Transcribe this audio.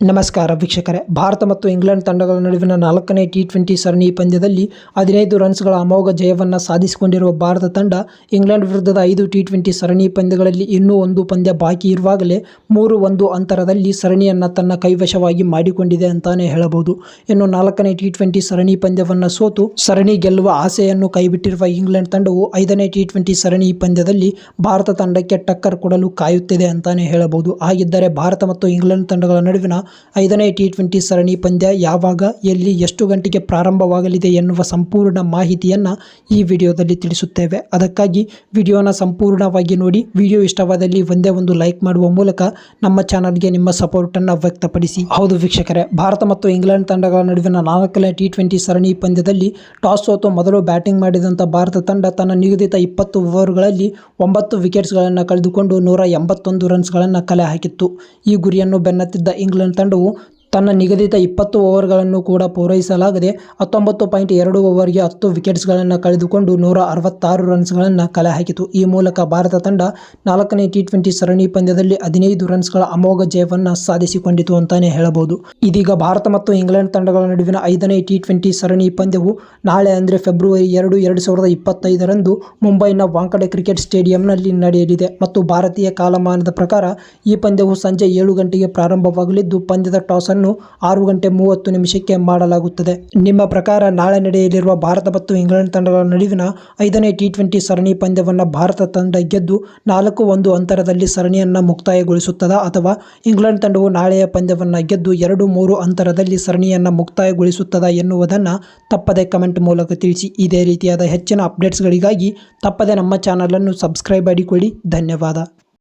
ನಮಸ್ಕಾರ ವೀಕ್ಷಕರೇ. ಭಾರತ ಮತ್ತು ಇಂಗ್ಲೆಂಡ್ ತಂಡಗಳ ನಡುವಿನ ನಾಲ್ಕನೇ ಟಿ ಟ್ವೆಂಟಿ ಸರಣಿ ಪಂದ್ಯದಲ್ಲಿ ಹದಿನೈದು ರನ್ಸ್ಗಳ ಅಮೋಘ ಜಯವನ್ನು ಸಾಧಿಸಿಕೊಂಡಿರುವ ಭಾರತ ತಂಡ ಇಂಗ್ಲೆಂಡ್ ವಿರುದ್ಧದ ಐದು ಟಿ ಟ್ವೆಂಟಿ ಸರಣಿ ಪಂದ್ಯಗಳಲ್ಲಿ ಇನ್ನೂ ಒಂದು ಪಂದ್ಯ ಬಾಕಿ ಇರುವಾಗಲೇ ಮೂರು ಒಂದು ಅಂತರದಲ್ಲಿ ಸರಣಿಯನ್ನು ತನ್ನ ಕೈವಶವಾಗಿ ಮಾಡಿಕೊಂಡಿದೆ ಅಂತಾನೆ ಹೇಳಬಹುದು. ಇನ್ನು ನಾಲ್ಕನೇ ಟಿ ಟ್ವೆಂಟಿ ಸರಣಿ ಪಂದ್ಯವನ್ನು ಸೋತು ಸರಣಿ ಗೆಲ್ಲುವ ಆಸೆಯನ್ನು ಕೈಬಿಟ್ಟಿರುವ ಇಂಗ್ಲೆಂಡ್ ತಂಡವು ಐದನೇ ಟಿ ಟ್ವೆಂಟಿ ಸರಣಿ ಪಂದ್ಯದಲ್ಲಿ ಭಾರತ ತಂಡಕ್ಕೆ ಟಕ್ಕರ್ ಕೊಡಲು ಕಾಯುತ್ತಿದೆ ಅಂತಾನೆ ಹೇಳಬಹುದು. ಹಾಗಿದ್ದರೆ ಭಾರತ ಮತ್ತು ಇಂಗ್ಲೆಂಡ್ ತಂಡಗಳ ನಡುವಿನ ಐದನೇ ಟಿ ಟ್ವೆಂಟಿ ಸರಣಿ ಪಂದ್ಯ ಯಾವಾಗ, ಎಲ್ಲಿ, ಎಷ್ಟು ಗಂಟೆಗೆ ಪ್ರಾರಂಭವಾಗಲಿದೆ ಎನ್ನುವ ಸಂಪೂರ್ಣ ಮಾಹಿತಿಯನ್ನು ಈ ವಿಡಿಯೋದಲ್ಲಿ ತಿಳಿಸುತ್ತೇವೆ. ಅದಕ್ಕಾಗಿ ವಿಡಿಯೋನ ಸಂಪೂರ್ಣವಾಗಿ ನೋಡಿ, ವಿಡಿಯೋ ಇಷ್ಟವಾದಲ್ಲಿ ಒಂದೇ ಒಂದು ಲೈಕ್ ಮಾಡುವ ಮೂಲಕ ನಮ್ಮ ಚಾನಲ್ಗೆ ನಿಮ್ಮ ಸಪೋರ್ಟನ್ನು ವ್ಯಕ್ತಪಡಿಸಿ. ಹೌದು ವೀಕ್ಷಕರೇ, ಭಾರತ ಮತ್ತು ಇಂಗ್ಲೆಂಡ್ ತಂಡಗಳ ನಡುವಿನ ನಾಲ್ಕನೇ ಟಿ ಟ್ವೆಂಟಿ ಸರಣಿ ಪಂದ್ಯದಲ್ಲಿ ಟಾಸ್ ಸೋತು ಮೊದಲು ಬ್ಯಾಟಿಂಗ್ ಮಾಡಿದಂಥ ಭಾರತ ತಂಡ ತನ್ನ ನಿಗದಿತ ಇಪ್ಪತ್ತು ಓವರ್ಗಳಲ್ಲಿ ಒಂಬತ್ತು ವಿಕೆಟ್ಸ್ಗಳನ್ನು ಕಳೆದುಕೊಂಡು ನೂರ ಎಂಬತ್ತೊಂದು ರನ್ಸ್ಗಳನ್ನು ಕಲೆ ಹಾಕಿತ್ತು. ಈ ಗುರಿಯನ್ನು ಬೆನ್ನತ್ತಿದ್ದ ಇಂಗ್ಲೆಂಡ್ ತಂಡವು ತನ್ನ ನಿಗದಿತ ಇಪ್ಪತ್ತು ಓವರ್ಗಳನ್ನು ಕೂಡ ಪೂರೈಸಲಾಗದೆ ಹತ್ತೊಂಬತ್ತು ಪಾಯಿಂಟ್ ಎರಡು ಓವರ್ಗೆ ಹತ್ತು ವಿಕೆಟ್ಸ್ಗಳನ್ನು ಕಳೆದುಕೊಂಡು ನೂರ ಅರವತ್ತಾರು ರನ್ಸ್ಗಳನ್ನು ಕಲೆ ಹಾಕಿತು. ಈ ಮೂಲಕ ಭಾರತ ತಂಡ ನಾಲ್ಕನೇ ಟಿ ಟ್ವೆಂಟಿ ಸರಣಿ ಪಂದ್ಯದಲ್ಲಿ ಹದಿನೈದು ರನ್ಸ್ಗಳ ಅಮೋಘ ಜಯವನ್ನು ಸಾಧಿಸಿಕೊಂಡಿತು ಅಂತಾನೆ ಹೇಳಬಹುದು. ಇದೀಗ ಭಾರತ ಮತ್ತು ಇಂಗ್ಲೆಂಡ್ ತಂಡಗಳ ನಡುವಿನ ಐದನೇ ಟಿ ಟ್ವೆಂಟಿ ಸರಣಿ ಪಂದ್ಯವು ನಾಳೆ ಅಂದರೆ ಫೆಬ್ರವರಿ ಎರಡು ಎರಡು ಸಾವಿರದ ಇಪ್ಪತ್ತೈದರಂದು ಮುಂಬೈನ ವಾಂಕಡೆ ಕ್ರಿಕೆಟ್ ಸ್ಟೇಡಿಯಂನಲ್ಲಿ ನಡೆಯಲಿದೆ. ಮತ್ತು ಭಾರತೀಯ ಕಾಲಮಾನದ ಪ್ರಕಾರ ಈ ಪಂದ್ಯವು ಸಂಜೆ ಏಳು ಗಂಟೆಗೆ ಪ್ರಾರಂಭವಾಗಲಿದ್ದು, ಪಂದ್ಯದ ಟಾಸ್ ಅನ್ನು ಆರು ಗಂಟೆ ಮೂವತ್ತು ನಿಮಿಷಕ್ಕೆ ಮಾಡಲಾಗುತ್ತದೆ. ನಿಮ್ಮ ಪ್ರಕಾರ ನಾಳೆ ನಡೆಯಲಿರುವ ಭಾರತ ಮತ್ತು ಇಂಗ್ಲೆಂಡ್ ತಂಡಗಳ ನಡುವಿನ ಐದನೇ ಟಿ ಟ್ವೆಂಟಿ ಸರಣಿ ಪಂದ್ಯವನ್ನು ಭಾರತ ತಂಡ ಗೆದ್ದು ನಾಲ್ಕು ಒಂದು ಅಂತರದಲ್ಲಿ ಸರಣಿಯನ್ನು ಮುಕ್ತಾಯಗೊಳಿಸುತ್ತದಾ ಅಥವಾ ಇಂಗ್ಲೆಂಡ್ ತಂಡವು ನಾಳೆಯ ಪಂದ್ಯವನ್ನು ಗೆದ್ದು ಎರಡು ಮೂರು ಅಂತರದಲ್ಲಿ ಸರಣಿಯನ್ನು ಮುಕ್ತಾಯಗೊಳಿಸುತ್ತದೆ ಎನ್ನುವುದನ್ನು ತಪ್ಪದೆ ಕಮೆಂಟ್ ಮೂಲಕ ತಿಳಿಸಿ. ಇದೇ ರೀತಿಯಾದ ಹೆಚ್ಚಿನ ಅಪ್ಡೇಟ್ಸ್ಗಳಿಗಾಗಿ ತಪ್ಪದೆ ನಮ್ಮ ಚಾನಲನ್ನು ಸಬ್ಸ್ಕ್ರೈಬ್ ಮಾಡಿಕೊಳ್ಳಿ. ಧನ್ಯವಾದ.